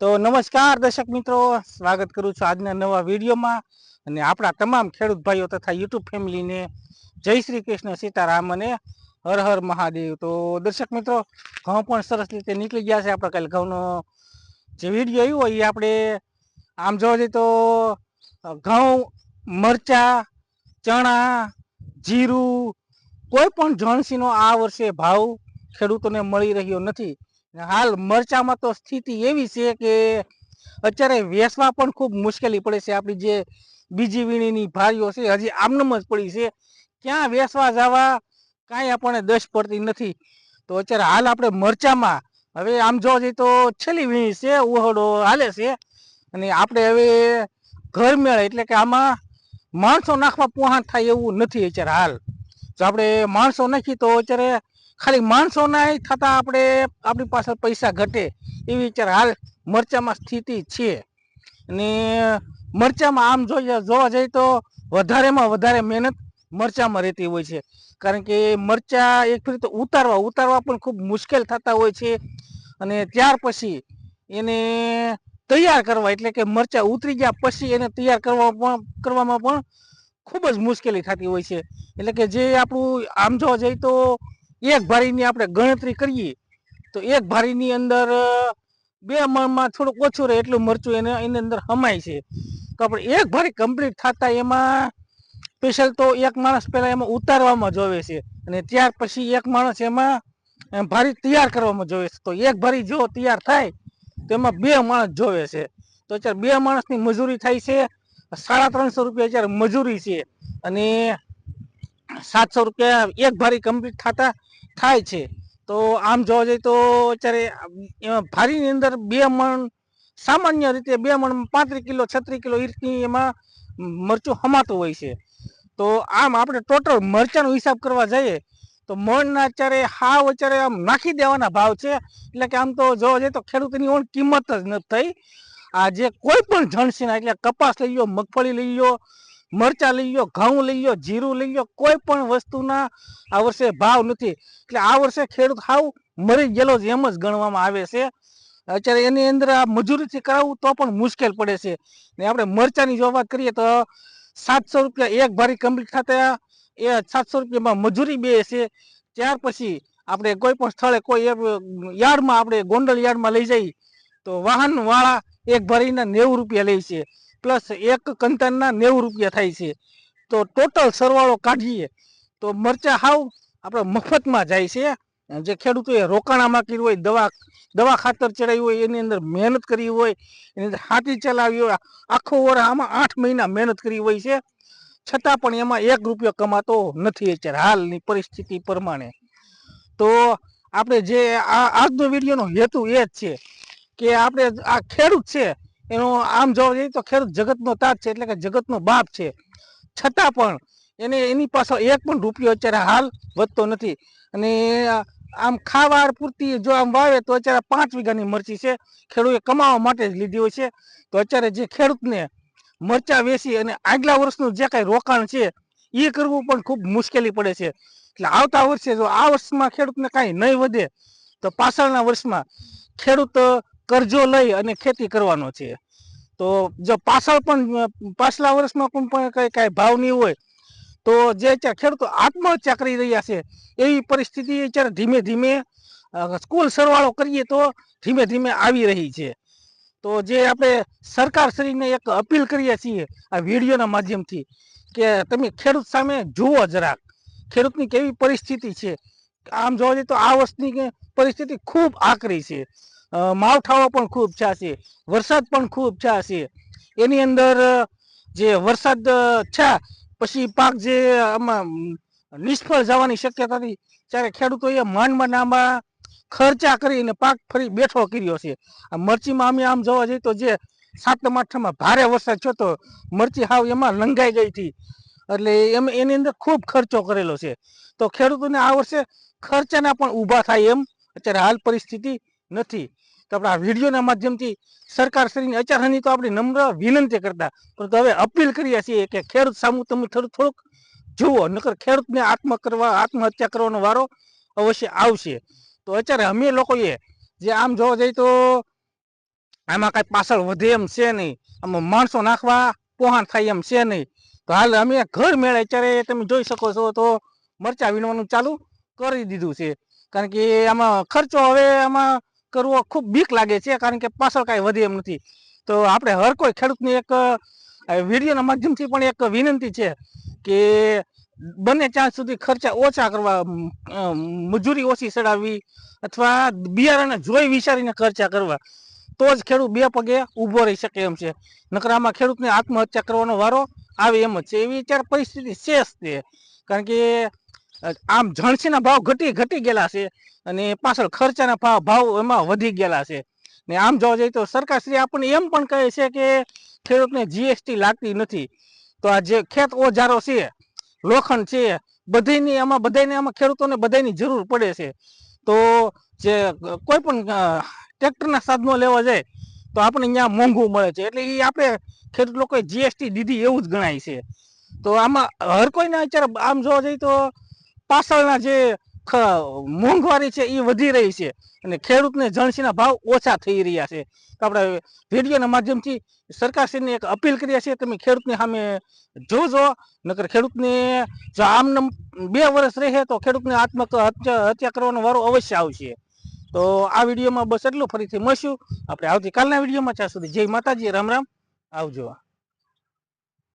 તો નમસ્કાર દર્શક મિત્રો, સ્વાગત કરું છું આજના નવા વિડીયોમાં. અને આપણા તમામ ખેડૂત ભાઈઓ તથા યુટ્યુબ ફેમિલીને જય શ્રી કૃષ્ણ સીતારામ અને હર હર મહાદેવ. તો દર્શક મિત્રો, ઘઉં પણ સરસ રીતે નીકળી ગયા છે. આપણે કાલે ઘઉંનો જે વીડિયો આવ્યો એ આપણે આમ જોવા જઈએ તો ઘઉં, મરચા, ચણા, જીરું, કોઈ પણ જણસીનો આ વર્ષે ભાવ ખેડૂતોને મળી રહ્યો નથી. હાલ મરચામાં તો સ્થિતિ એવી છે કે અત્યારે વેચવા પણ ખૂબ મુશ્કેલી પડે છે. આપણી જે બીજી વીણીની ભારીઓ છે, હજી આમનમ જ પડી છે. ક્યાં વેચવા જવા કાંઈ આપણને દશ પડતી નથી. તો અત્યારે હાલ આપણે મરચામાં, હવે આમ જોવા જઈએ તો છેલ્લી વીણી છે ઉહડો હાલે છે. અને આપણે હવે ઘર મેળે, એટલે કે આમાં માણસો નાખવા પોહાણ થાય એવું નથી અત્યારે હાલ. જો આપણે માણસો નાખીએ તો અત્યારે ખાલી માણસો ના થતા આપણે આપણી પાસે પૈસા ઘટે, એવી અત્યારે હાલ મરચામાં સ્થિતિ છે. અને મરચામાં આમ જોઈએ જોવા જઈએ તો વધારેમાં વધારે મહેનત મરચામાં રહેતી હોય છે. કારણ કે મરચા એક ફરી તો ઉતારવા ઉતારવા પણ ખૂબ મુશ્કેલ થતા હોય છે. અને ત્યાર પછી એને તૈયાર કરવા, એટલે કે મરચા ઉતરી ગયા પછી એને તૈયાર કરવા પણ, કરવામાં પણ ખૂબ જ મુશ્કેલી થતી હોય છે. એટલે કે જે આપણું, આમ જોવા જઈએ તો એક ભારીની આપણે ગણતરી કરીએ, તો એક ભારીની અંદર બે મણમાં થોડુંક ઓછું રહે એટલું મરચું એને એની અંદર હમાય છે. તો આપણે એક ભારી કમ્પ્લીટ થતા એમાં સ્પેશિયલ તો એક માણસ પહેલાં એમાં ઉતારવામાં જોવે છે. અને ત્યાર પછી એક માણસ એમાં ભારી તૈયાર કરવામાં જોવે છે. તો એક ભારી જો તૈયાર થાય, તો એમાં બે માણસ જોવે છે. તો અત્યારે બે માણસની મજૂરી થાય છે, સાડા ત્રણસો રૂપિયા અત્યારે મજૂરી છે. અને સાતસો રૂપિયા એક ભારી કમ્પ્લીટ થતા થાય છે. તો આમ જોવા જઈએ તો અત્યારે ભારીની અંદર બે મણ, સામાન્ય રીતે બે મણ પાંત્રીસ કિલો, છત્રીસ કિલો ઈટની એમાં મરચું હમાતું હોય છે. તો આમ આપણે ટોટલ મરચાંનો હિસાબ કરવા જઈએ, તો મણના અત્યારે હાવ અત્યારે આમ નાખી દેવાના ભાવ છે. એટલે કે આમ તો જોવા જઈએ તો ખેડૂતની ઓણ કિંમત જ નથી થઈ. આ જે કોઈ પણ જણસીના, એટલે કપાસ લઈ લો મગફળી લઈ લો મરચા લઈ લો ઘઉં લઈ લો જીરું લઈ લો કોઈ પણ વસ્તુના આ વર્ષે ભાવ નથી. એટલે આ વર્ષે ખેડૂત હાવ મરી ગયેલો જ એમ જ ગણવામાં આવે છે. અત્યારે એની અંદર આ મજૂરીથી કરાવવું તો પણ મુશ્કેલ પડે છે. ને આપણે મરચાની જો વાત કરીએ તો સાતસો રૂપિયા એક ભારી કમ્પ્લીટ થતા એ સાતસો રૂપિયામાં મજૂરી બે છે. ત્યાર પછી આપણે કોઈ પણ સ્થળે કોઈ યાર્ડમાં આપણે ગોંડલ યાર્ડમાં લઈ જઈએ તો વાહન વાળા એક ભરીને નેવું રૂપિયા લે છે. પ્લસ એક કંતનના નેવું રૂપિયા થાય છે. તો ટોટલ સરવાળો કાઢીએ. તો મરચા હાવ આપણે મફતમાં જાય છે. જે ખેડૂતોએ રોકાણામાં કર્યું હોય, દવા દવા ખાતર ચડાવી હોય, એની અંદર મહેનત કરી હોય, એની અંદર હાથી ચલાવી હોય, આખો વર આમાં આઠ મહિના મહેનત કરી હોય છે. છતાં પણ એમાં એક રૂપિયો કમાતો નથી અત્યારે હાલની પરિસ્થિતિ પ્રમાણે. તો આપણે જે આ આજનો વિડીયોનો હેતુ એ જ છે કે આપણે આ ખેડૂત છે એનો આમ જોવા જઈએ તો ખેડૂત જગતનો તાજ છે, એટલે કે જગતનો બાપ છે. છતાં પણ એને એની પાછળ એક પણ રૂપિયો અત્યારે હાલ વધતો નથી. અને આમ ખાવા પૂરતી જો આમ વાવે તો અત્યારે પાંચ વીઘાની મરચી છે. ખેડૂતે કમાવા માટે જ લીધી હોય છે. તો અત્યારે જે ખેડૂતને મરચા વેચી અને આગલા વર્ષનું જે કાંઈ રોકાણ છે, એ કરવું પણ ખૂબ મુશ્કેલી પડે છે. એટલે આવતા વર્ષે જો આ વર્ષમાં ખેડૂતને કાંઈ નહીં વધે, તો પાછળના વર્ષમાં ખેડૂત કરજો લઈ અને ખેતી કરવાનો છે. તો જો પાછળ પણ, પાછલા વર્ષમાં પણ કઈ, કાંઈ ભાવ નહીં હોય, તો જે અત્યારે ખેડૂતો આત્મહત્યા કરી રહ્યા છે, એવી પરિસ્થિતિ અત્યારે ધીમે ધીમે સ્કૂલ સરવાળો કરીએ તો ધીમે ધીમે આવી રહી છે. તો જે આપણે સરકારશ્રીને એક અપીલ કરીએ છીએ, આ વિડીયોના માધ્યમથી, કે તમે ખેડૂત સામે જુઓ જરાક, ખેડૂતની કેવી પરિસ્થિતિ છે. આમ જોવા જઈએ તો આ વર્ષની પરિસ્થિતિ ખૂબ આકરી છે. માવઠાઓ પણ ખૂબ છા છે વરસાદ પણ ખૂબ છા છે એની અંદર જે વરસાદ છે, પછી પાક જે આમાં નિષ્ફળ જવાની શક્યતા હતી, ત્યારે ખેડૂતોએ માંડમાં નામાં ખર્ચા કરીને પાક ફરી બેઠો કર્યો છે. આ મરચીમાં અમે આમ જોવા જઈએ તો જે સાતમ આઠમમાં ભારે વરસાદ થયો તો મરચી હાવ એમાં લંગાઈ ગઈ હતી. એટલે એમ, એની અંદર ખૂબ ખર્ચો કરેલો છે. તો ખેડૂતોને આ વર્ષે ખર્ચાના પણ ઊભા થાય એમ. અત્યારે હાલ પરિસ્થિતિ નથી. તો આપણે આ વિડીયોના માધ્યમથી સરકારશ્રીની અચાનકની તો આપણી નમ્ર વિનંતી કરતા, પરંતુ હવે અપીલ કરીએ છીએ કે ખેડૂત સામુ તમે થોડુંક થોડુંક જુઓ, નકર ખેડૂતને આત્મ કરવા, આત્મહત્યા કરવાનો વારો અવશ્ય આવશે. તો અત્યારે અમે લોકોએ જે આમ જોવા જઈએ તો આમાં કાંઈ પાછળ વધે એમ છે નહીં. આમાં માણસો નાખવા પોહાણ થાય એમ છે નહીં. તો હાલ અમે ઘર મેળે અત્યારે તમે જોઈ શકો છો તો મરચા વીણવાનું ચાલુ કરી દીધું છે. કારણ કે આમાં ખર્ચો હવે આમાં કરવો ખૂબ બીક લાગે છે, કારણ કે પાછળ કાંઈ વધે એમ નથી. તો આપણે હર કોઈ ખેડૂતની એક વિડીયોના માધ્યમથી પણ એક વિનંતી છે કે બને ત્યાં સુધી ખર્ચા ઓછા કરવા મજૂરી ઓછી ચડાવવી અથવા બિયારણને જોઈ વિચારીને ખર્ચા કરવા. તો જ ખેડૂત બે પગે ઊભો રહી શકે એમ છે. નકરામાં ખેડૂતને આત્મહત્યા કરવાનો વારો આવે એમ જ છે. એવી અત્યારે પરિસ્થિતિ છે કારણ કે આમ જણસીના ભાવ ઘટી ઘટી ગયેલા છે અને પાછળ ખર્ચાના ભાવ ભાવ એમાં વધી ગયેલા છે. ને આમ જોવા જઈએ તો સરકારશ્રી આપણને એમ પણ કહે છે કે ખેડૂતને જીએસટી લાગતી નથી. તો આ જે ખેત ઓજારો છે, લોખંડ છે બધાયની આમાં, બધાયને આમાં ખેડૂતોને બધાયની જરૂર પડે છે. તો જે કોઈ પણ ટ્રેક્ટરના સાધનો લેવા જાય, તો આપણે અહીંયા મોંઘું મળે છે. એટલે એ આપણે ખેડૂત લોકોએ જીએસટી દીધી એવું જ ગણાય છે. તો આમાં હર કોઈને અત્યારે આમ જોવા જઈએ તો પાછળના જે મોંઘવારી છે એ વધી રહી છે. અને ખેડૂતને જણસીના ભાવ ઓછા થઈ રહ્યા છે. તો આપણે વિડીયોના માધ્યમથી સરકારશ્રીને એક અપીલ કરીએ છીએ, તમે ખેડૂતની સામે જોજો. નકર ખેડૂતને જો આમ બે વર્ષ રહે તો ખેડૂતને આત્મહત્યા હત્યા કરવાનો વારો અવશ્ય આવશે. તો આ વિડીયોમાં બસ એટલું. ફરીથી મળશું. આપણે આવતીકાલના વિડીયોમાં, ત્યાં સુધી જય માતાજી, રામ રામ. આવજો.